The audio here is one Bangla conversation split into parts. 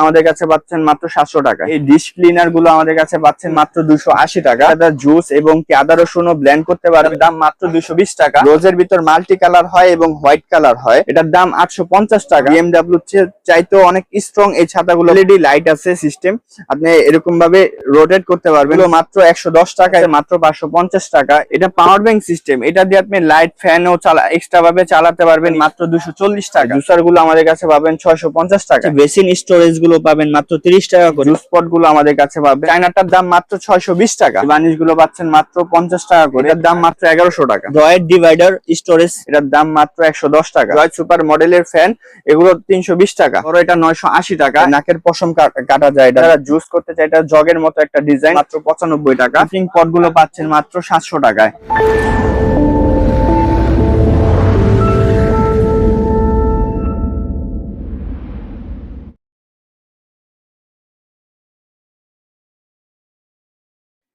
আমাদের কাছে পাচ্ছেন মাত্র সাতশো টাকা। এই ডিশ ক্লিনারগুলো আমাদের কাছে পাচ্ছেন মাত্র দুশো আশি টাকা। জুস এবং কি আদা রসুনও ব্লেন্ড করতে পারবেন। দাম মাত্র দুশো বিশ টাকা। রোজের ভিতর মাল্টি কালার হয় এবং হোয়াইট কালার হয়। এটার দাম আটশো পঞ্চাশ টাকা। বিএমডাব্লিউ চাইতেও অনেক স্ট্রং এই ছাতাগুলো। এলইডি লাইট আছে সিস্টেম আপনি এরকম ভাবে রোটেট করতে পারবেন। মাত্র একশো দশ টাকা। মাত্র পাঁচশো পঞ্চাশ টাকা। এটা পাওয়ার ব্যাংক সিস্টেম এটা দিয়ে আপনি লাইট ফ্যানও চালা এক্সট্রা ভাবে চালাতে পারবেন। মাত্র দুশো চল্লিশ টাকা। জুসারগুলো আমাদের কাছে পাবেন ছয়শো পঞ্চাশ টাকা। বেসিন স্টোরেজ গুলো পাবেন মাত্র তিরিশ টাকা করে। জুস পটগুলো আমাদের কাছে পাবেন। চাইনাটার দাম মাত্র ছয়শো বিশ টাকা। বানিশগুলো পাচ্ছেন মাত্র পঞ্চাশ টাকা করে। এটার দাম মাত্র এগারোশো টাকা। জয়ের ডিভাইডার স্টোরেজ এটার দাম মাত্র একশো দশ টাকা। জয় সুপার মডেলের ফ্যান এগুলো তিনশো বিশ টাকা। ধরো এটা নয়শো আশি টাকা। নাকের পশম কাটা যায়। এটা জুস করতে চাই এটা জগের মতো একটা ডিজাইন মাত্র পঁচানব্বই টাকা। পটগুলো পাচ্ছেন মাত্র সাতশো টাকায়।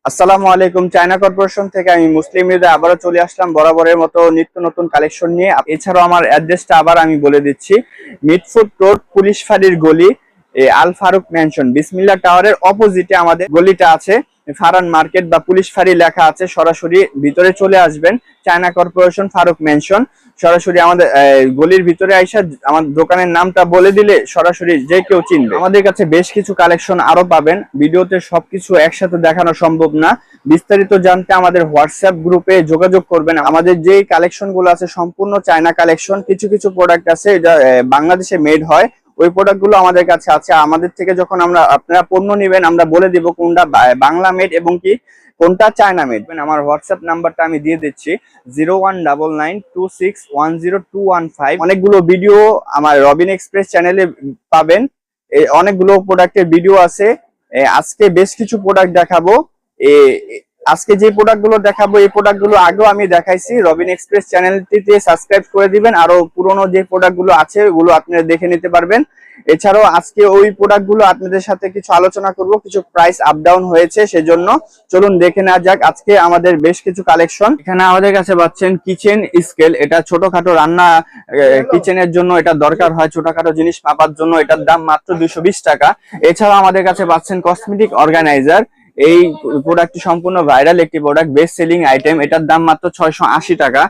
আসসালামু আলাইকুম, চায়না কর্পোরেশন থেকে আমি মুসলিম হৃদয় আবারও চলে আসলাম বরাবরের মতো নিত্য নতুন কালেকশন নিয়ে। এছাড়াও আমার অ্যাড্রেসটা আবার আমি বলে দিচ্ছি মিটফুট রোড, পুলিশ ফাঁড়ির গলি আল ফারুক ম্যানশন, বিসমিল্লা টাওয়ারের অপোজিটে আমাদের গলিটা আছে। ফারান মার্কেট বা পুলিশ ফাঁড়ি লেখা আছে, সরাসরি ভিতরে চলে আসবেন। China corporation Farooq mansion. সরাসরি আমাদের গলির ভিতরে আইসা আমাদের দোকানের নামটা বলে দিলে সরাসরি যে কেউ চিনবে। আমাদের কাছে বেশ কিছু কালেকশন আরও পাবেন। ভিডিওতে সবকিছু একসাথে দেখানো সম্ভব না। বিস্তারিত জানতে আমাদের হোয়াটসঅ্যাপ গ্রুপে যোগাযোগ করবেন। আমাদের যে কালেকশনগুলো আছে, সম্পূর্ণ চায়না কালেকশন, কিছু কিছু প্রোডাক্ট আছে যা বাংলাদেশে মেড হয়। ওই প্রোডাক্টগুলো আমাদের কাছে আছে। আমাদের থেকে যখন আমরা, আপনারা পণ্য নেবেন, আমরা বলে দিব কোনটা বাংলা মেড এবং কি কোনটা চায়না মেড আমার হোয়াটসঅ্যাপ নাম্বারটা আমি দিয়ে দিচ্ছি। জিরো অনেকগুলো ভিডিও আমার রবিন এক্সপ্রেস চ্যানেলে পাবেন। অনেকগুলো প্রোডাক্টের ভিডিও আছে। আজকে বেশ কিছু প্রোডাক্ট দেখাবো। আজকে যে প্রোডাক্টগুলো দেখাবো, এই প্রোডাক্টগুলো আগেও আমি দেখাইছি। রবিন এক্সপ্রেস চ্যানেলটিতে সাবস্ক্রাইব করে দিবেন। আরও পুরনো যে প্রোডাক্টগুলো আছে, ওগুলো আপনারা দেখে নিতে পারবেন। এছাড়াও আজকে ওই প্রোডাক্টগুলো আপনাদের সাথে কিছু আলোচনা করব। কিছু প্রাইস আপ ডাউন হয়েছে, সেজন্য চলুন দেখে নেওয়া যাক। আজকে আমাদের বেশ কিছু কালেকশন এখানে আমাদের কাছে পাচ্ছেন কিচেন স্কেল এটা ছোটখাটো রান্না কিচেনের জন্য এটা দরকার হয়। ছোটখাটো জিনিস মাপার জন্য এটার দাম মাত্র দুইশো বিশ টাকা। এছাড়াও আমাদের কাছে পাচ্ছেন কসমেটিক অর্গানাইজার এই প্রোডাক্টটি সম্পূর্ণ ভাইরাল একটি প্রোডাক্ট বেস্ট সেলিং আইটেম এটার দাম মাত্র ছয়শো আশি টাকা।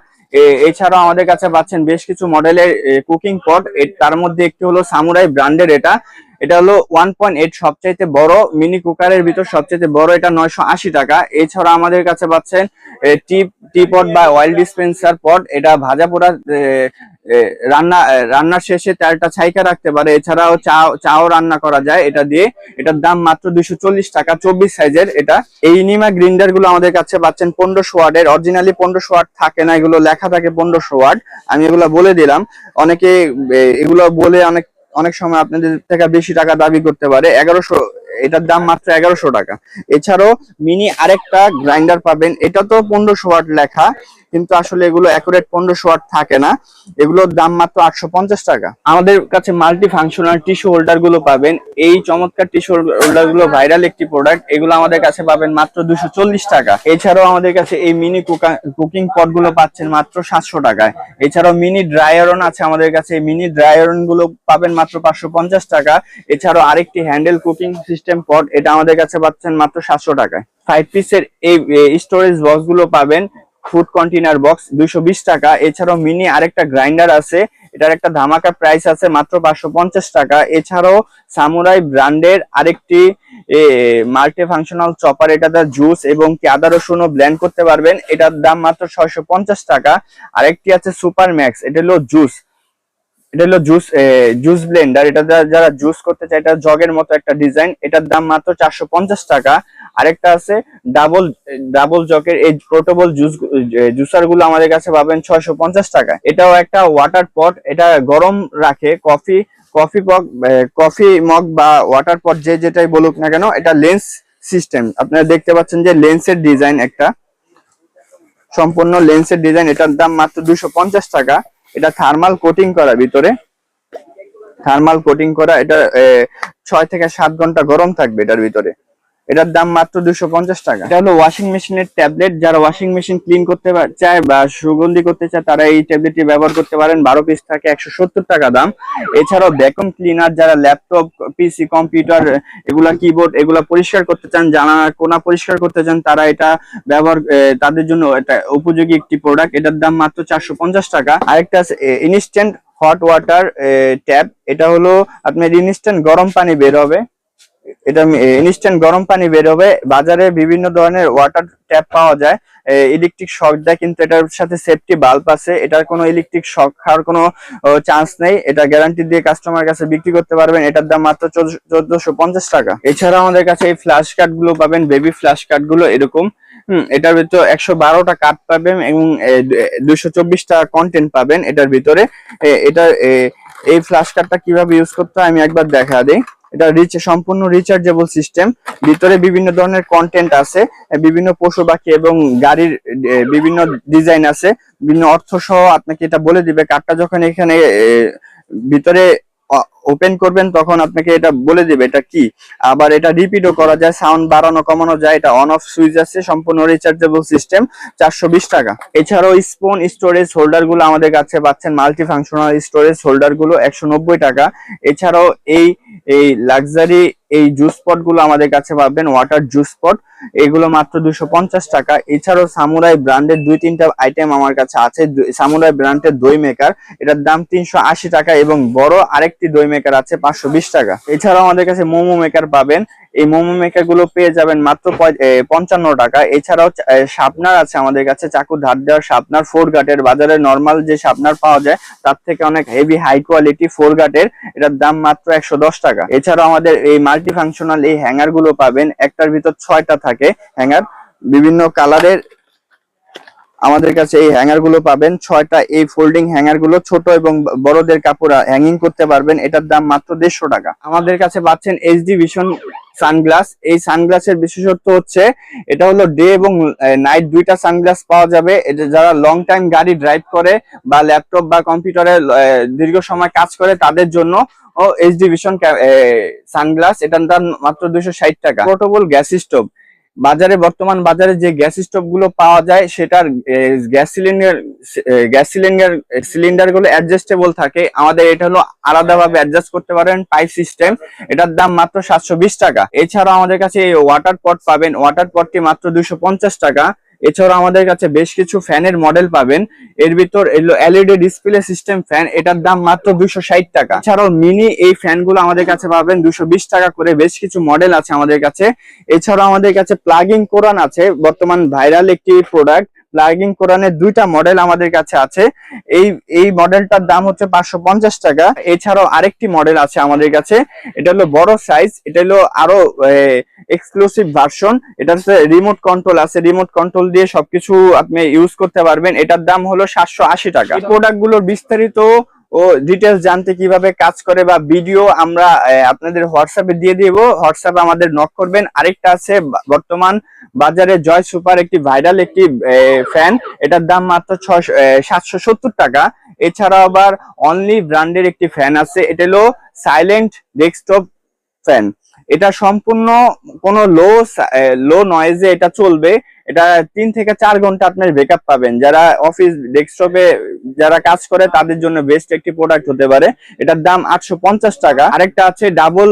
এছাড়াও আমাদের কাছে পাচ্ছেন বেশ কিছু মডেলের কুকিং পট তার মধ্যে একটি হলো সামুরাই ব্র্যান্ডের এটা। এটা হলো ওয়ান পয়েন্ট এইট সবচাইতে বড় মিনি কুকারের ভিতর সবচাইতে বড়, এটা নয়শো আশি টাকা। এছাড়া আমাদের কাছে পাচ্ছেন টি টি পট বা অয়েল ডিসপেন্সার পট এটা ভাজা পোড়া রান্না রান্নার শেষে তেলটা ছাইকা রাখতে পারে। এছাড়াও চা চাও রান্না করা যায়। এটা দিয়ে এটার দাম মাত্র দুইশো চল্লিশ টাকা। চব্বিশ সাইজের এটা। এই নিমা গ্রিন্ডারগুলো আমাদের কাছে পাচ্ছেন পনেরোশো ওয়ার্ডের অরিজিনালি পনেরোশো ওয়ার্ড থাকে না, এগুলো লেখা থাকে পনেরোশো ওয়ার্ড আমি এগুলো বলে দিলাম। অনেকে এগুলো বলে অনেক অনেক সময় আপনাদের থেকে বেশি টাকা দাবি করতে পারে। এগারোশো, এটার দাম মাত্র এগারোশো টাকা। এছাড়াও মিনি আরেকটা গ্রাইন্ডার পাবেন। এটা তো পনেরোশো ওয়াট লেখা। কিন্তু আসলে এগুলো অ্যাকুরেট পনেরোশো ওয়াট থাকে না। এগুলোর দাম মাত্র আটশো পঞ্চাশ টাকা। আমাদের কাছে মাল্টি ফাংশনাল টিস্যু হোল্ডারগুলো পাবেন। এই চমৎকার টিস্যু হোল্ডারগুলো ভাইরাল একটি প্রোডাক্ট এগুলো আমাদের কাছে পাবেন মাত্র দুশো টাকা। এছাড়াও আমাদের কাছে এই মিনি কুকিং পটগুলো পাচ্ছেন মাত্র সাতশো টাকায়। এছাড়াও মিনি ড্রাই আয়রন আছে আমাদের কাছে। মিনি ড্রাই আয়রনগুলো পাবেন মাত্র পাঁচশো পঞ্চাশ টাকা। এছাড়াও আরেকটি হ্যান্ডেল কুকিং সিস্টেম পট এটা আমাদের কাছে পাচ্ছেন মাত্র সাতশো টাকায়। ফাইভ পিসের এই স্টোরেজ বক্সগুলো পাবেন। ফুড কন্টেনার বক্স দুইশো বিশ টাকা। এছাড়াও মিনি আরেকটা গ্রাইন্ডার আছে। এটার একটা ধামাকা প্রাইস আছে মাত্র পাঁচশো পঞ্চাশ টাকা। এছাড়াও সামুরাই ব্র্যান্ডের আরেকটি মাল্টি ফাংশনাল চপার এটা এটাতে জুস এবং কি আদা রসুনও ব্ল্যান্ড করতে পারবেন। এটার দাম মাত্র ছয়শো পঞ্চাশ টাকা। আরেকটি আছে সুপার ম্যাক্স এটা হলো জুস এটা হলো জুস জুস ব্লেন্ডার এটা যারা জুস করতে চায়, এটা জগের মতো একটা ডিজাইন এটার দাম মাত্র চারশো পঞ্চাশ টাকা। আরেকটা আছে ডাবল ডাবল জকের এই পোর্টেবল জুস জুসারগুলো আমাদের কাছে পাবেন ছয়শো পঞ্চাশ টাকা। এটাও একটা ওয়াটার পট এটা গরম রাখে। কফি কফি পক কফি মগ বা ওয়াটার পট যে যেটাই বলুক না কেন, এটা লেন্স সিস্টেম আপনারা দেখতে পাচ্ছেন যে লেন্সের ডিজাইন একটা। সম্পূর্ণ লেন্সের ডিজাইন এটার দাম মাত্র দুশো টাকা। এটা থার্মাল কোটিং করা ভিতরে। থার্মাল কোটিং করা, এটা ছয় থেকে সাত ঘণ্টা গরম থাকবে এটার ভিতরে। এটার দাম মাত্র দুশো পঞ্চাশ টাকা। এটা হলো ওয়াশিং মেশিনের ট্যাবলেট যারা ওয়াশিং মেশিন ক্লিন করতে চায় বা সুগন্ধি করতে চায়, তারা এই ট্যাবলেটটি ব্যবহার করতে পারেন। বারো পিস থাকে, একশো সত্তর টাকা দাম। এছাড়াও ভ্যাকুম ক্লিনার যারা ল্যাপটপ পিসি কম্পিউটার এগুলা কিবোর্ড এগুলা পরিষ্কার করতে চান জানা কোনা পরিষ্কার করতে চান, তারা এটা ব্যবহার তাদের জন্য এটা উপযোগী একটি প্রোডাক্ট এটার দাম মাত্র চারশো পঞ্চাশ টাকা। আরেকটা ইনস্ট্যান্ট হট ওয়াটার ট্যাপ এটা হলো আপনার ইনস্ট্যান্ট গরম পানি বের হবে। এটা ইনস্ট্যান্ট গরম পানি বের হবে বাজারে বিভিন্ন ধরনের ওয়াটার ট্যাপ পাওয়া যায়। ইলেকট্রিক শক দেয় কিন্তু এটার সাথে সেফটি বাল্ব আছে। এটার কোনো ইলেকট্রিক শক খাওয়ার কোনো চান্স নেই। এটা গ্যারান্টি দিয়ে কাস্টমার কাছে বিক্রি করতে পারবেন। এটার দাম মাত্র চোদ্দশো পঞ্চাশ টাকা। এছাড়া আমাদের কাছে এই ফ্ল্যাশ কার্ডগুলো পাবেন বেবি ফ্ল্যাশ কার্ডগুলো এরকম। এটার ভিতর একশো বারোটা কার্ড পাবেন এবং দুইশো চব্বিশটা কন্টেন্ট পাবেন এটার ভিতরে। এ, এটার এ, এই ফ্ল্যাশ কার্ডটা কীভাবে ইউজ করতে হয় আমি একবার দেখা দিই। এটা রিচ সম্পূর্ণ রিচার্জেবল সিস্টেম ভিতরে বিভিন্ন ধরনের কন্টেন্ট আছে, বিভিন্ন পশু পাখি এবং গাড়ির বিভিন্ন ডিজাইন আছে। বিভিন্ন অর্থ সহ আপনাকে এটা বলে দিবে। কার্ডটা যখন এখানে ভিতরে ওপেন করবেন, তখন আপনাকে এটা বলে দিবে, এটা কি? আবার এটা রিপিটও করা যায় সাউন্ড বাড়ানো, কমানো যায়, এটা অন অফ সুইচ আছে, সম্পূর্ণ রিচার্জেবল সিস্টেম চারশো বিশ টাকা। এছাড়াও স্পুন স্টোরেজ হোল্ডারগুলো আমাদের কাছে পাচ্ছেন মাল্টি ফাংশনাল স্টোরেজ হোল্ডারগুলো, একশো নব্বই টাকা। এছাড়াও এই এই লাক্সারি এই জুস পটগুলো আমাদের কাছে পাবেন ওয়াটার জুস পট এগুলো মাত্র দুশো টাকা। এছাড়াও সামুরাই ব্র্যান্ডের দুই তিনটা আইটেম আমার কাছে আছে সামুরাই ব্র্যান্ডের দই মেকার এটার দাম তিনশো আশি টাকা এবং বড় আরেকটি দই মেকার আছে পাঁচশো বিশ টাকা। এছাড়াও আমাদের কাছে মোমো মেকার পাবেন। এই মোমো মেকারগুলো পেয়ে যাবেন মাত্র পঞ্চান্ন টাকা। এছাড়াও শার্পনার আছে আমাদের কাছে, চাকু ধার দেওয়ার শার্পনার ফোর গাটের বাজারে নর্মাল যে শার্পনার পাওয়া যায়, তার থেকে অনেক হেভি হাই কোয়ালিটি ফোর গাটের এটার দাম মাত্র একশো দশ টাকা। এছাড়াও আমাদের এই মাল্টি ফাংশনাল এই হ্যাঙ্গারগুলো পাবেন। একটার ভিতর ছয়টা থাকে হ্যাঙ্গার বিভিন্ন কালারের আমাদের কাছে এই হ্যাঙ্গারগুলো পাবেন। ছয়টা এই ফোল্ডিং হ্যাঙ্গারগুলো ছোট এবং বড়দের কাপড় হ্যাঙ্গিং করতে পারবেন। এটার দাম মাত্র দেড়শো টাকা। আমাদের কাছে পাচ্ছেন এইচডি ভিশন সানগ্লাস এই সানগ্লাসের বিশেষত্ব হচ্ছে, এটা হলো ডে এবং নাইট দুইটা সানগ্লাস পাওয়া যাবে। এটা যারা লং টাইম গাড়ি ড্রাইভ করে বা ল্যাপটপ বা কম্পিউটারে দীর্ঘ সময় কাজ করে, তাদের জন্য ও এইচডি ভিশন সানগ্লাস এটার দাম মাত্র ষাট টাকা। পোর্টেবল গ্যাস স্টোভ বাজারে, বর্তমান বাজারে যে গ্যাস স্টোভগুলো পাওয়া যায়, সেটার গ্যাস সিলিন্ডার গ্যাস সিলিন্ডার সিলিন্ডারগুলো অ্যাডজাস্টেবল থাকে। আমাদের এটা হলো আলাদাভাবে অ্যাডজাস্ট করতে পারেন পাইপ সিস্টেম এটার দাম মাত্র সাতশো বিশ টাকা। এছাড়া আমাদের কাছে এই ওয়াটার পট পাবেন। ওয়াটার পটটি মাত্র দুশো টাকা। এছাড়াও আমাদের কাছে বেশ কিছু ফ্যানের মডেল পাবেন। এর ভিতর এলো এলইডি ডিসপ্লে সিস্টেম ফ্যান এটার দাম মাত্র দুশো টাকা। এছাড়াও মিনি এই ফ্যানগুলো আমাদের কাছে পাবেন দুশো টাকা করে, বেশ কিছু মডেল আছে আমাদের কাছে। এছাড়াও আমাদের কাছে প্লাগিং কোরআন আছে, বর্তমান ভাইরাল একটি প্রোডাক্ট প্লাগিং কোরআনের দুইটা মডেল আমাদের কাছে আছে। এই এই মডেলটার দাম হচ্ছে পাঁচশো পঞ্চাশ টাকা। এছাড়াও আরেকটি মডেল আছে আমাদের কাছে। এটা হলো বড় সাইজ এটা হলো আরও এক্সক্লুসিভ ভার্সন এটা হচ্ছে রিমোট কন্ট্রোল আছে। রিমোট কন্ট্রোল দিয়ে সবকিছু আপনি ইউজ করতে পারবেন। এটার দাম হলো সাতশো আশি টাকা। প্রোডাক্টগুলোর বিস্তারিত ও ডিটেলস জানতে কীভাবে কাজ করে বা ভিডিও আমরা আপনাদের হোয়াটসঅ্যাপে দিয়ে দিব। হোয়াটসঅ্যাপে আমাদের নক করবেন। আরেকটা আছে বর্তমান বাজারে জয় সুপার একটি ভাইরাল একটি ফ্যান এটার দাম মাত্র ছয়শো সাতশো সত্তর টাকা। এছাড়া আবার অনলি ব্র্যান্ডের একটি ফ্যান আছে। এটা হলো সাইলেন্ট ডেস্কটপ ফ্যান এটা সম্পূর্ণ কোনো লো লো নয়েজে এটা চলবে। এটা তিন থেকে চার ঘণ্টা আপনার ব্যাকআপ পাবেন। যারা অফিস ডেস্কটপে যারা কাজ করে, তাদের জন্য বেস্ট একটি প্রোডাক্ট হতে পারে। এটার দাম আটশো পঞ্চাশ টাকা। আরেকটা আছে ডাবল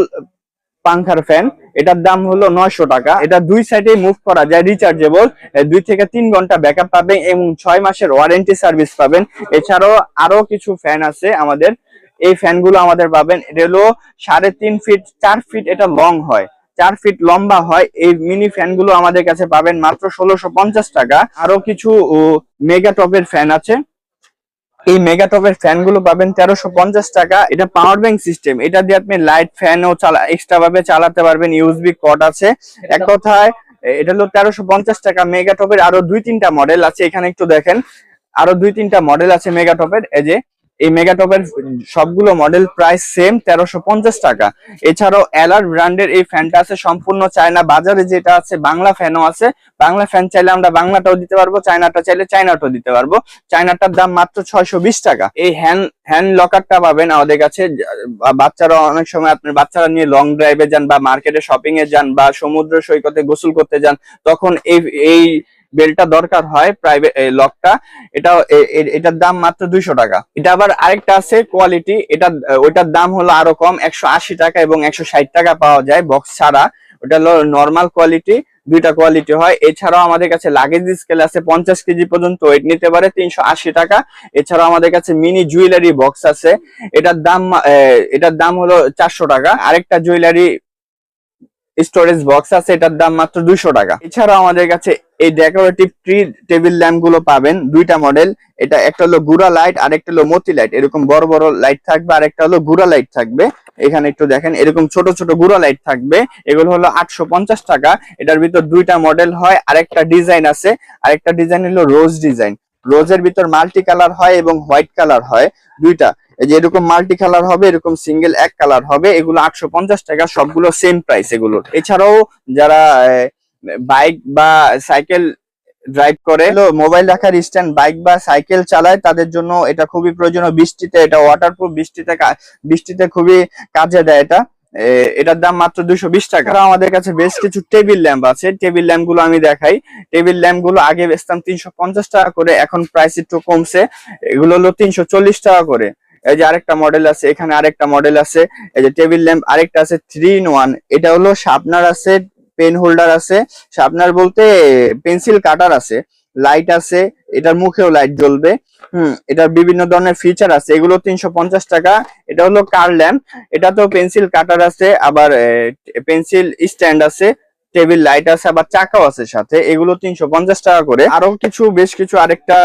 পাংখার ফ্যান এটার দাম হলো নয়শো টাকা। এটা দুই সাইডে মুভ করা যায় রিচার্জেবল দুই থেকে তিন ঘণ্টা ব্যাকআপ পাবেন এবং ছয় মাসের ওয়ারেন্টি সার্ভিস পাবেন। এছাড়াও আরও কিছু ফ্যান আছে আমাদের। এই ফ্যানগুলো আমাদের পাবেন। এটা হলো সাড়ে তিন ফিট চার ফিট এটা লং হয়। চার ফিট লম্বা হয়, এই মিনি ফ্যানগুলো আমাদের কাছে পাবেন মাত্র ষোলোশো পঞ্চাশ টাকা। আরও কিছু মেগা টপের ফ্যান আছে। এই মেগা টপের ফ্যানগুলো পাবেন তেরোশো পঞ্চাশ টাকা। এটা পাওয়ার ব্যাংক সিস্টেম এটা দিয়ে আপনি লাইট ফ্যানও চালা এক্সট্রা ভাবে চালাতে পারবেন ইউএসবি কট আছে। এক কথায়, এটা হলো তেরোশো পঞ্চাশ টাকা। মেগা টপের আরও দুই তিনটা মডেল আছে। এখানে একটু দেখেন। আরও দুই তিনটা মডেল আছে মেগা টপের এই যে এই মেগাটপের সবগুলো মডেল প্রাইস সেম তেরোশো পঞ্চাশ টাকা। এছাড়াও এলার ব্র্যান্ডের এই ফ্যানটা আছে, সম্পূর্ণ চায়না বাজারে যেটা আছে, বাংলা ফ্যানও আছে। বাংলা ফ্যান চাইলে আমরা বাংলাটাও দিতে পারব চায়নাটা চাইলে চায়নাটাও দিতে পারব। চায়নাটার দাম মাত্র ছয়শো বিশ টাকা। এই হ্যান্ড হ্যান্ড লকারটা পাবেন আমাদের কাছে। বাচ্চারা অনেক সময় আপনার বাচ্চারা নিয়ে লং ড্রাইভে যান বা মার্কেটে শপিং এ যান বা সমুদ্র সৈকতে গোসল করতে যান, তখন এই এই বেলটা দরকার হয় প্রাইভেট লকটা। এটা এটার দাম মাত্র দুইশো টাকা। এটা আবার আরেকটা আছে কোয়ালিটি এটা, ওইটার দাম হলো আরও কম, একশো আশি টাকা এবং একশো ষাট টাকা পাওয়া যায় বক্স ছাড়া। ওটা হলো নর্মাল কোয়ালিটি দুইটা কোয়ালিটি হয়। এছাড়াও আমাদের কাছে লাগেজ স্কেল আছে পঞ্চাশ কেজি পর্যন্ত ওয়েট নিতে পারে তিনশো আশি টাকা। এছাড়াও আমাদের কাছে মিনি জুয়েলারি বক্স আছে। এটার দাম এটার দাম হলো চারশো টাকা। আরেকটা জুয়েলারি স্টোরেজ বক্স আছে, এটার দাম মাত্র দুইশো টাকা। এছাড়াও আমাদের কাছে এই ডেকোরেটিভ ট্রি টেবিল ল্যাম্পগুলো পাবেন, দুইটা মডেল এটা একটা হলো গুড়া লাইট আর একটা হলো মতি লাইট এরকম বড় বড় লাইট থাকবে আর একটা হলো গুড়া লাইট থাকবে। এখানে একটু দেখেন, এরকম ছোট ছোট গুড়া লাইট থাকবে। এগুলো হলো আটশো পঞ্চাশ টাকা। এটার ভিতর দুইটা মডেল হয় আর একটা ডিজাইন আছে। আরেকটা ডিজাইন হলো রোজ ডিজাইন রোজের ভিতর মাল্টি কালার হয় এবং হোয়াইট কালার হয়, দুইটা। এই এরকম মাল্টি কালার হবে, এরকম সিঙ্গেল এক কালার হবে, এগুলো আটশো পঞ্চাশ টাকা, সবগুলো সেম প্রাইস এগুলোর। এছাড়াও যারা বাইক বা সাইকেল ড্রাইভ করে মোবাইল রাখার স্ট্যান্ড বাইক বা সাইকেল চালায়, তাদের জন্য এটা খুবই প্রয়োজনীয়। বৃষ্টিতে এটা ওয়াটারপ্রুফ বৃষ্টিতে বৃষ্টিতে খুবই কাজে দেয় এটা। এটার দাম মাত্র দুশো বিশ টাকা। আমাদের কাছে বেশ কিছু টেবিল ল্যাম্প আছে। টেবিল ল্যাম্পগুলো আমি দেখাই। টেবিল ল্যাম্পগুলো আগে বেচতাম তিনশো পঞ্চাশ টাকা করে, এখন প্রাইস একটু কমছে। এগুলো হলো তিনশো চল্লিশ টাকা করে। এই যে আরেকটা মডেল আছে, এখানে আরেকটা মডেল আছে, এই যে টেবিল ল্যাম্প আরেকটা আছে থ্রি ইন ওয়ান এটা হলো শার্পনার আছে পেন হোল্ডার আছে শার্পনার বলতে পেন্সিল কাটার আছে লাইট আছে, এটার মুখেও লাইট জ্বলবে, হুম, এটার বিভিন্ন ধরনের ফিচার আছে, এগুলো তিনশো পঞ্চাশ টাকা, এটা হলো কার ল্যাম্প এটা তো পেন্সিল কাটার আছে, আবার পেন্সিল স্ট্যান্ড আছে টেবিল লাইট আছে, আবার চাকাও আছে সাথে। এগুলো তিনশো পঞ্চাশ টাকা করে। আরও কিছু, বেশ কিছু আরেকটা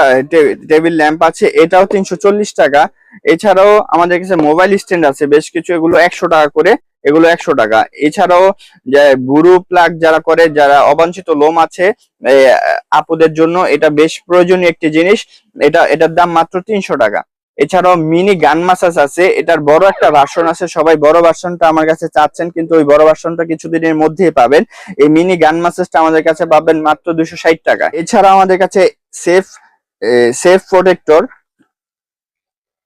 টেবিল ল্যাম্প আছে। এটাও তিনশো চল্লিশ টাকা। এছাড়াও আমাদের কাছে মোবাইল স্ট্যান্ড আছে, বেশ কিছু। এগুলো একশো টাকা করে, এগুলো একশো টাকা। এছাড়াও যে বুরু প্লাগ যারা করে, যারা অবাঞ্ছিত লোম আছে আপুদের জন্য এটা বেশ প্রয়োজনীয় একটি জিনিস। এটা, এটার দাম মাত্র তিনশো টাকা। এছাড়াও মিনি গান মাসাজ আছে, এটার বড় একটা ভার্সন আছে, সবাই বড় ভার্সনটা আমার কাছে চাচ্ছেন, কিন্তু ওই বড় ভার্সনটা কিছুদিনের মধ্যেই পাবেন। এই মিনি গান মাসাজটা আমাদের কাছে পাবেন মাত্র দুশো টাকা এছাড়া আমাদের কাছে সেফ সেফ প্রোটেক্টর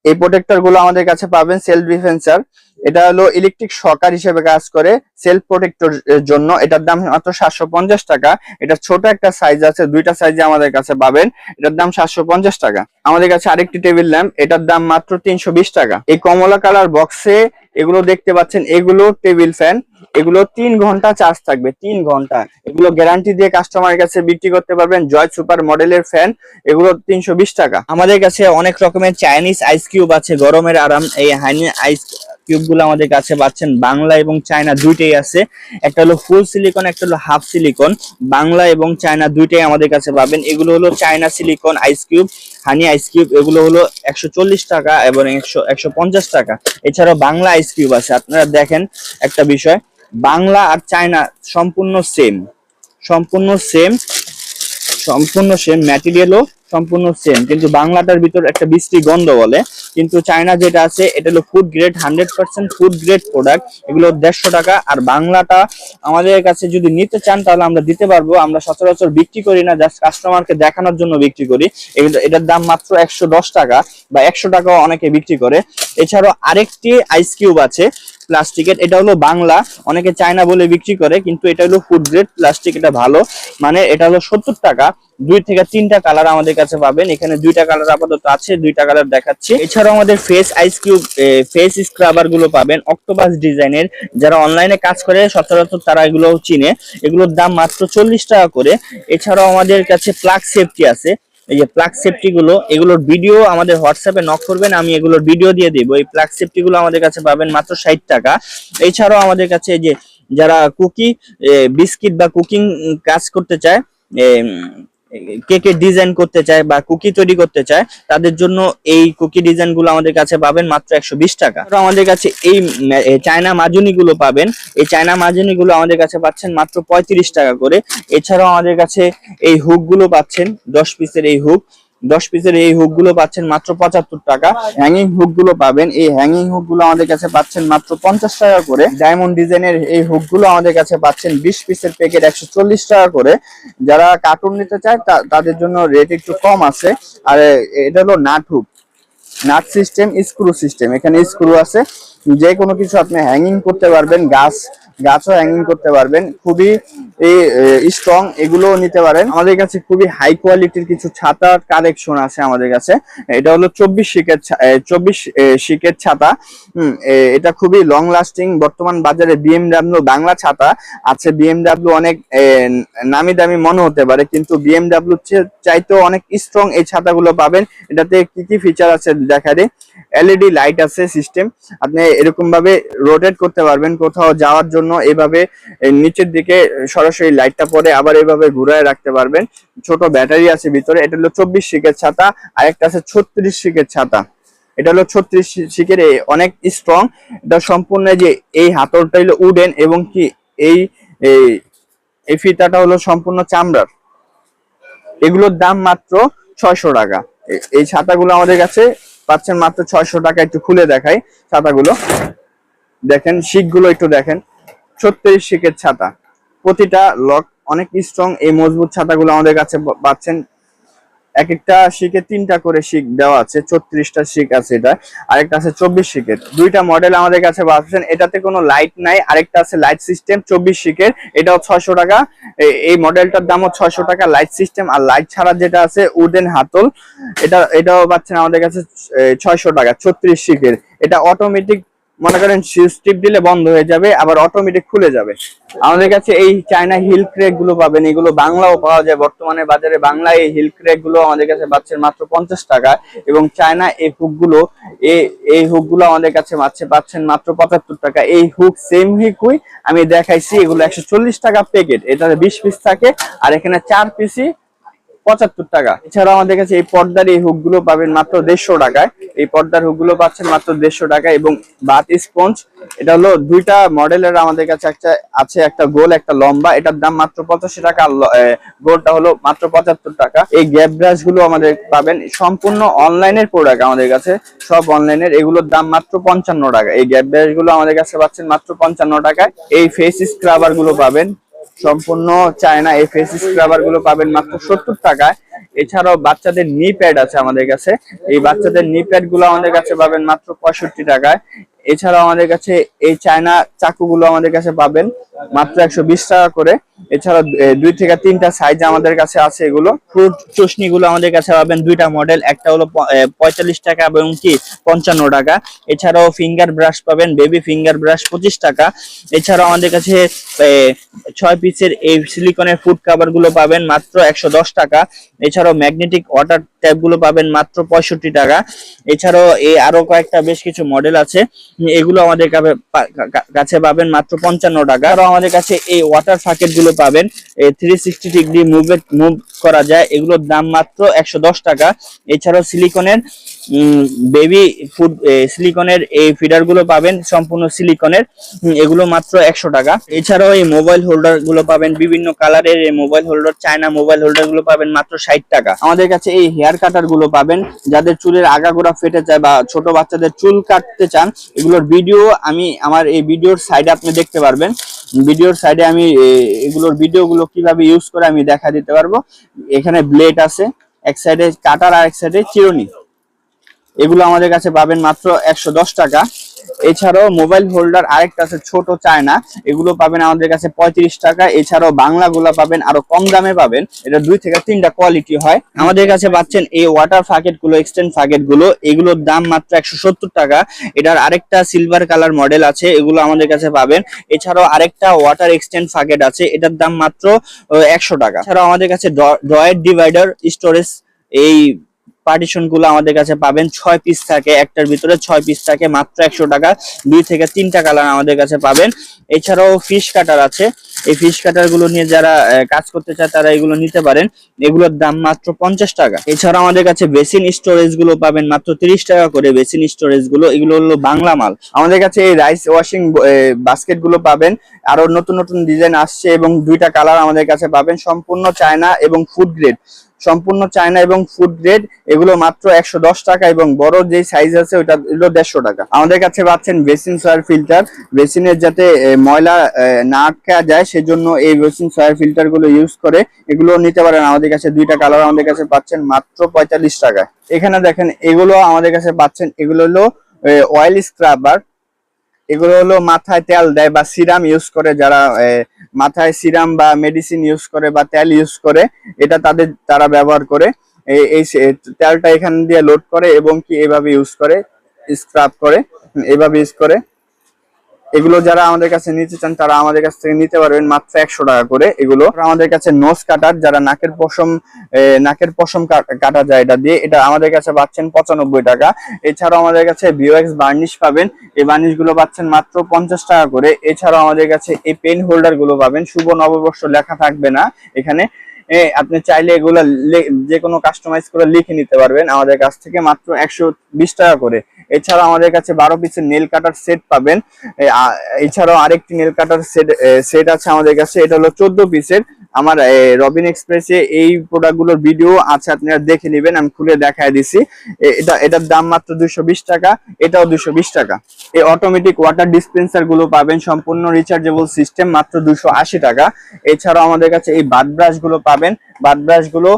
এই প্রোটেক্টরগুলো আমাদের কাছে পাবেন সেলফ ডিফেন্সার এটা হলো ইলেকট্রিক শকার হিসেবে কাজ করে সেলফ প্রোটেক্টর জন্য। এটার দাম মাত্র সাতশো পঞ্চাশ টাকা। এটা ছোট একটা সাইজ আছে, দুইটা সাইজে আমাদের কাছে পাবেন। এটার দাম সাতশো পঞ্চাশ টাকা। আমাদের কাছে আরেকটি টেবিল ল্যাম্প এটার দাম মাত্র তিনশো বিশ টাকা। এই কমলা কালার বক্সে এগুলো দেখতে পাচ্ছেন, এগুলো টেবিল ফ্যান এগুলো তিন ঘণ্টা চার্জ থাকবে, তিন ঘণ্টা। এগুলো গ্যারান্টি দিয়ে কাস্টমারের কাছে বিক্রি করতে পারবেন জয় সুপার মডেলের ফ্যান এগুলো তিনশো বিশ টাকা। আমাদের কাছে অনেক রকমের চাইনিজ আইস কিউব আছে, গরমের আরাম, এই হাইনি আইস কিউবগুলো আমাদের কাছে পাচ্ছেন। বাংলা এবং চায়না দুইটাই আছে। একটা হলো ফুল সিলিকন একটা হলো হাফ সিলিকন বাংলা এবং চায়না দুইটাই আমাদের কাছে পাবেন। এগুলো হলো China silicon ice cube honey ice cube এগুলো হলো একশো চল্লিশ টাকা এবং একশো একশো টাকা। এছাড়াও বাংলা আইস কিউব আছে। আপনারা দেখেন একটা বিষয় বাংলা আর চায়না সম্পূর্ণ সেম সম্পূর্ণ সেম সম্পূর্ণ সেম ম্যাটেরিয়ালও সম্পূর্ণ সেম কিন্তু বাংলাটার ভিতর একটা বৃষ্টি গন্ধ বলে, কিন্তু চায়না যেটা আছে, এটা হলো food grade hundred percent food grade product এগুলো দেড়শো টাকা, আর বাংলাটা আমাদের কাছে যদি নিতে চান, তাহলে আমরা দিতে পারব, আমরা সচরাচর বিক্রি করি না জাস্ট কাস্টমারকে দেখানোর জন্য বিক্রি করি এটার দাম মাত্র একশো দশ টাকা, বা একশো টাকাও অনেকে বিক্রি করে। এছাড়াও আরেকটি আইস কিউব আছে প্লাস্টিকের এটা হলো বাংলা। অনেকে চায়না বলে বিক্রি করে, কিন্তু এটা হলো ফুড গ্রেড প্লাস্টিক এটা ভালো। মানে এটা হলো সত্তর টাকা। দুই থেকে তিনটা কালার আমাদের কাছে পাবেন। এখানে দুইটা কালার আপাতত আছে, দুইটা কালার দেখাচ্ছি। এছাড়াও আমাদের ফেস আইস কিউব ফেস স্ক্রাবারগুলো পাবেন অক্টোপাস ডিজাইনের যারা অনলাইনে কাজ করে, সচরাচর তারা এগুলো চিনে। এগুলোর দাম মাত্র চল্লিশ টাকা করে। এছাড়াও আমাদের কাছে প্লাগ সেফটি আছে। এই যে প্লাগ সেফটি গুলো, এগুলোর ভিডিও আমাদের হোয়াটসঅ্যাপে নক করবেন, আমি এগুলোর ভিডিও দিয়ে দেবো। এই প্লাগ সেফটি গুলো আমাদের কাছে পাবেন মাত্র ষাট টাকা। এছাড়াও আমাদের কাছে যে যারা কুকি বিস্কিট বা কুকিং কাজ করতে চায় কেকের ডিজাইন করতে চায় বা কুকি তৈরি করতে চায়, তাদের জন্য এই কুকি ডিজাইনগুলো আমাদের কাছে পাবেন মাত্র একশো বিশ টাকা। আমাদের কাছে এই চায়না মাজুনি গুলো পাবেন। এই চায়না মাজুনি গুলো আমাদের কাছে পাচ্ছেন মাত্র পঁয়ত্রিশ টাকা করে। এছাড়াও আমাদের কাছে এই হুকগুলো পাচ্ছেন, দশ পিসের এই হুক দশ পিসের এই হুকগুলো পাচ্ছেন মাত্র পঁচাত্তর টাকা। হ্যাঙ্গিং হুকগুলো পাবেন। এই হ্যাঙ্গিং হুকগুলো আমাদের কাছে পাচ্ছেন মাত্র পঞ্চাশ টাকা করে। ডায়মন্ড ডিজাইনের এই হুকগুলো আমাদের কাছে পাচ্ছেন বিশ পিসের প্যাকেট একশো চল্লিশ টাকা করে। যারা কার্টুন নিতে চায় তাদের জন্য রেট একটু কম আছে। আর এটা হলো nut hook nut system screw system এখানে স্ক্রু আছে। যে কোনো কিছু আপনি হ্যাঙ্গিং করতে পারবেন, গাছ গাছও হ্যাঙ্গিং করতে পারবেন। খুবই স্ট্রং এগুলো নিতে পারেন। আমাদের কাছে খুবই হাই কোয়ালিটির কিছু ছাতার কালেকশন আছে আমাদের কাছে। এটা হলো চব্বিশ শিকের চব্বিশ শিকের ছাতা। এটা খুবই লং লাস্টিং বর্তমান বাজারে বিএমডাব্লিউ বাংলা ছাতা। আছে বিএমডাব্লিউ অনেক নামি দামি মনে হতে পারে, কিন্তু বিএমডাব্লিউ চাইতেও অনেক স্ট্রং এই ছাতাগুলো পাবেন। এটাতে কি কি ফিচার আছে দেখা দিই। এলইডি লাইট আছে সিস্টেম আপনি এরকম ভাবে রোটেট করতে পারবেন কোথাও যাওয়ার জন্য। এভাবে নিচের দিকে সরাসরি লাইটটা পরে আবার এভাবে ঘুরায় রাখতে পারবেন। ছোট ব্যাটারি আছে ভিতরে। এটা হলো চব্বিশ শিকের ছাতা। আর একটা আছে ছত্রিশ শিকের ছাতা। এটা হলো ছত্রিশ শিকের অনেক স্ট্রং এটা সম্পূর্ণ যে এই হাতলটা হলো উডেন এবং কি এই, এই- এই ফিতাটা হলো সম্পূর্ণ চামড়ার। এগুলোর দাম মাত্র ছয়শো টাকা। এই ছাতাগুলো আমাদের কাছে পাচ্ছেন মাত্র ছয়শো টাকা, একটু খুলে দেখাই ছাতাগুলো। দেখেন, শিকগুলো একটু দেখেন। ছত্রিশ শিখের ছাতা। প্রতিটা লক অনেক স্ট্রং এই মজবুত ছাতাগুলো আমাদের কাছে পাচ্ছেন। এক একটা শিখে তিনটা করে শিখ দেওয়া আছে, ছত্রিশটা শিখ আছে এটা, আরেকটা আছে চব্বিশ শিখের। দুইটা মডেল আমাদের কাছে পাচ্ছেন এটাতে কোনো লাইট নাই, আরেকটা আছে লাইট সিস্টেম চব্বিশ শিখের। এটাও ছয়শো টাকা। এই মডেলটার দামও ছয়শো টাকা লাইট সিস্টেম আর লাইট ছাড়া যেটা আছে উডেন হাতল। এটা, এটাও পাচ্ছেন আমাদের কাছে ছয়শো টাকা, ছত্রিশ শিখের। এটা অটোমেটিক মনে করেন সুইচ টিপ দিলে বন্ধ হয়ে যাবে, আবার অটোমেটিক খুলে যাবে। আমাদের কাছে এই চায়না হিল ক্রেকগুলো পাবেন, এগুলো বাংলাও পাওয়া যায়। বর্তমানে বাজারে বাংলা এই হিল ক্রেকগুলো আমাদের কাছে পাচ্ছেন মাত্র পঞ্চাশ টাকা, এবং চায়না এই হুকগুলো এই- হুকগুলো আমাদের কাছে পাচ্ছে, পাচ্ছেন মাত্র পঁচাত্তর টাকা। এই হুক সেম হুকই আমি দেখাইছি, এগুলো একশো চল্লিশ টাকা প্যাকেট এটাতে বিশ পিস থাকে, আর এখানে চার পিসই পঁচাত্তর টাকা। এছাড়াও আমাদের কাছে এই পর্দার এই হুকগুলো পাবেন মাত্র দেড়শো টাকায়। এই পর্দার হুকগুলো পাচ্ছেন মাত্র দেড়শো টাকা এবং বাত স্পঞ্জ। এটা হলো দুইটা মডেলের আমাদের কাছে একটা আছে, একটা গোল, একটা লম্বা। এটার দাম মাত্র পঁচাশি টাকা গোলটা হলো মাত্র পঁচাত্তর টাকা। এই গ্যাপ ব্রাশগুলো আমাদের পাবেন সম্পূর্ণ অনলাইনের প্রোডাক্ট আমাদের কাছে, সব অনলাইনের। এগুলোর দাম মাত্র পঞ্চান্ন টাকা। এই গ্যাপ ব্রাশগুলো আমাদের কাছে পাচ্ছেন মাত্র পঞ্চান্ন টাকায়। এই ফেস স্ক্রাবারগুলো পাবেন। সম্পূর্ণ চায়না এই ফেস স্ক্রাবারগুলো পাবেন মাত্র সত্তর টাকায়। এছাড়াও বাচ্চাদের নি প্যাড আছে আমাদের কাছে। এই বাচ্চাদের নি প্যাডগুলো আমাদের কাছে পাবেন মাত্র পঁয়ষট্টি টাকায়। এছাড়াও আমাদের কাছে এই চায়না চাকুগুলো আমাদের কাছে পাবেন, মাত্র একশো বিশ টাকা করে। এছাড়া দুই থেকে তিনটা সাইজ আমাদের কাছে আছে এগুলো। ফ্রুট চশনি গুলো আমাদের কাছে পাবেন দুইটা মডেল একটা হলো পঁয়তাল্লিশ টাকা এবং কি পঞ্চান্ন টাকা। এছাড়াও ফিঙ্গার ব্রাশ পাবেন বেবি ফিঙ্গার ব্রাশ পঁচিশ টাকা। এছাড়াও আমাদের কাছে ছয় পিসের এই সিলিকনের ফুড কাভারগুলো পাবেন, মাত্র একশো দশ টাকা। এছাড়াও ম্যাগনেটিক ওয়াটার ট্যাপগুলো পাবেন, মাত্র পঁয়ষট্টি টাকা। এছাড়াও এই আরও কয়েকটা বেশ কিছু মডেল আছে। এগুলো আমাদের কাছে পাবেন মাত্র পঞ্চান্ন টাকা। আরও আমাদের কাছে এই ওয়াটার ফাকেটগুলো পাবেন three sixty degree move move করা যায়। এগুলোর দাম মাত্র একশো দশ টাকা। এছাড়াও সিলিকনের বেবি ফুড সিলিকনের এই ফিডারগুলো পাবেন, সম্পূর্ণ সিলিকনের এগুলো মাত্র একশো টাকা। এছাড়াও এই মোবাইল হোল্ডারগুলো পাবেন, বিভিন্ন কালারের এই মোবাইল হোল্ডার চায়না মোবাইল হোল্ডারগুলো পাবেন মাত্র ষাট টাকা। আমাদের কাছে এই হেয়ার কাটারগুলো পাবেন, যাদের চুলের আগাগোড়া ফেটে যায় বা ছোট বাচ্চাদের চুল কাটতে চান, এগুলোর ভিডিও আমি আমার এই ভিডিওর সাইডে আপনি দেখতে পারবেন। ভিডিওর সাইডে আমি এগুলোর ভিডিও গুলো কীভাবে ইউজ করে আমি দেখা দিতে পারব। এখানে ব্লেড আছে, এক সাইডে কাটার আর এক সাইডে চিরুনি। এগুলো আমাদের কাছে পাবেন মাত্র একশো দশ টাকা। এছাড়াও মোবাইল হোল্ডার আরেকটা আছে, ছোট চায়না। এগুলো পাবেন আমাদের কাছে পঁয়ত্রিশ টাকা। এছাড়াও বাংলা গুলা পাবেন, আরও কম দামে পাবেন। এটা দুই থেকে তিনটা কোয়ালিটি হয়। আমাদের কাছে পাচ্ছেন এই ওয়াটার ফাকেটগুলো এক্সটেন্ড ফাকেটগুলো এগুলোর দাম মাত্র একশো সত্তর টাকা। এটার আরেকটা সিলভার কালার মডেল আছে, এগুলো আমাদের কাছে পাবেন। এছাড়াও আরেকটা ওয়াটার এক্সটেন্ড ফাকেট আছে, এটার দাম মাত্র একশো টাকা। এছাড়াও আমাদের কাছে ড্রয়ের ডিভাইডার স্টোরেজ এই পার্টিশনগুলো আমাদের কাছে পাবেন। ছয় পিস থাকে, একটার ভিতরে ছয় পিস থাকে, মাত্র একশো টাকা। দুই থেকে তিনটা কালার আমাদের কাছে পাবেন। এছাড়াও ফিশ কাটার আছে। এই ফিশ কাটারগুলো নিয়ে যারা কাজ করতে চায়, তারা এগুলো নিতে পারেন। এগুলোর দাম মাত্র পঞ্চাশ টাকা। এছাড়া আমাদের কাছে বেসিন স্টোরেজগুলো পাবেন মাত্র তিরিশ টাকা করে বেসিন স্টোরেজগুলো। এগুলো হলো বাংলা মাল। আমাদের কাছে এই রাইস ওয়াশিং বাস্কেটগুলো পাবেন। আরও নতুন নতুন ডিজাইন আসছে এবং দুইটা কালার আমাদের কাছে পাবেন। সম্পূর্ণ চায়না এবং ফুড গ্রেড সম্পূর্ণ চায়না এবং ফুড গ্রেড, এগুলো মাত্র একশো দশ টাকা এবং বড় যে সাইজ আছে ওটা হলো দেড়শো টাকা। আমাদের কাছে পাচ্ছেন বেসিন সয়ার ফিল্টার। বেসিনের যাতে ময়লা না আটকা যায়, সেজন্য এই বেসিন সয়ার ফিল্টারগুলো ইউজ করে এগুলো নিতে পারেন আমাদের কাছে। দুইটা কালার আমাদের কাছে পাচ্ছেন মাত্র পঁয়তাল্লিশ টাকা এখানে দেখেন, এগুলো আমাদের কাছে পাচ্ছেন, এগুলো হলো অয়েল স্ক্রাবার এগুলো হলো মাথায় তেল দেয় বা সিরাম ইউজ করে যারা মাথায় সিরাম বা মেডিসিন ইউজ করে বা তেল ইউজ করে, এটা তাদের, তারা ব্যবহার করে। এই তেলটা এখান দিয়ে লোড করে এবং কি এভাবে ইউজ করে স্ক্রাব করে, এভাবে ইউজ করে। এগুলো যারা আমাদের কাছে নিতে চান, তারা আমাদের কাছ থেকে নিতে পারবেন মাত্র একশো টাকা করে এগুলো। আমাদের কাছে নোস কাটার, যারা নাকের পশম নাকের পশম কাট- যায় এটা দিয়ে, এটা আমাদের কাছে পাচ্ছেন পঁচানব্বই টাকা। এছাড়াও আমাদের কাছে ভিওএক্স বার্নিশ পাবেন, এই বার্নিশগুলো পাচ্ছেন মাত্র পঞ্চাশ টাকা করে। এছাড়াও আমাদের কাছে এই পেন হোল্ডারগুলো পাবেন, শুভ নববর্ষ লেখা থাকবে না এখানে। আপনি চাইলে এগুলো যে কোনো কাস্টমাইজ করে লিখে নিতে পারবেন। আমাদের কাছ থেকে মাত্র একশো বিশ টাকা করে। এছাড়া আমাদের কাছে বারো পিসের নেল কাটার সেট পাবেন। এছাড়াও আরেকটি নেল কাটার সেট সেট আছে আমাদের কাছে। এটা হলো চোদ্দ পিসের আমার রবিন এক্সপ্রেসে এই প্রোডাক্টগুলোর ভিডিও আছে, আপনারা দেখে নেবেন, আমি খুলে দেখায় দিছি। এটা, এটার দাম মাত্র বিশ টাকা, এটাও বিশ টাকা। এই অটোমেটিক ওয়াটার ডিসপেন্সারগুলো পাবেন, সম্পূর্ণ রিচার্জেবল সিস্টেম মাত্র দুশো টাকা। এছাড়াও আমাদের কাছে এই বাদ ব্রাশগুলো পাবেন। বাদ ব্রাশগুলো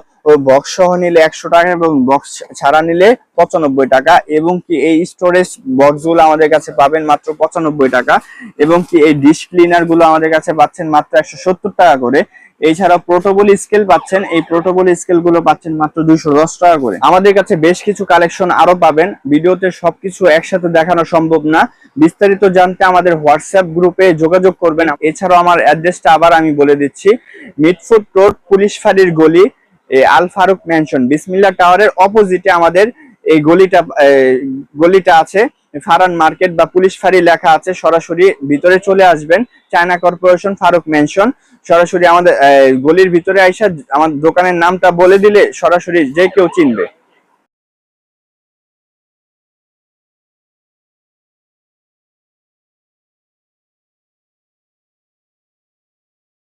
বক্স সহ নিলে একশো টাকা এবং বক্স ছাড়া নিলে পঁচানব্বই টাকা এবং কি এই স্টোরেজ বক্সগুলো আমাদের কাছে পাবেন মাত্র পঁচানব্বই টাকা এবং কি এই ডিশ ক্লিনারগুলো আমাদের কাছে পাচ্ছেন মাত্র একশো সত্তর টাকা করে। এছাড়া প্রোটোবল স্কেল পাচ্ছেন। এই প্রোটোবল স্কেলগুলো পাচ্ছেন মাত্র দুইশো দশ টাকা করে। আমাদের কাছে বেশ কিছু কালেকশন আরও পাবেন। ভিডিওতে সবকিছু একসাথে দেখানো সম্ভব না। বিস্তারিত জানতে আমাদের হোয়াটসঅ্যাপ গ্রুপে যোগাযোগ করবেন। এছাড়াও আমার অ্যাড্রেসটা আবার আমি বলে দিচ্ছি। মিটফুড রোড, পুলিশ ফাঁড়ির গলি আল ফারুক ম্যানশন বিসমিল্লা টাওয়ারের অপোজিটে আমাদের এই গলিটা গলিটা আছে ফারান মার্কেট বা পুলিশ ফাঁড়ি লেখা আছে, সরাসরি ভিতরে চলে আসবেন। China corporation, Farooq mansion. সরাসরি আমাদের গলির ভিতরে আইসা আমার দোকানের নামটা বলে দিলে সরাসরি যে কেউ চিনবে।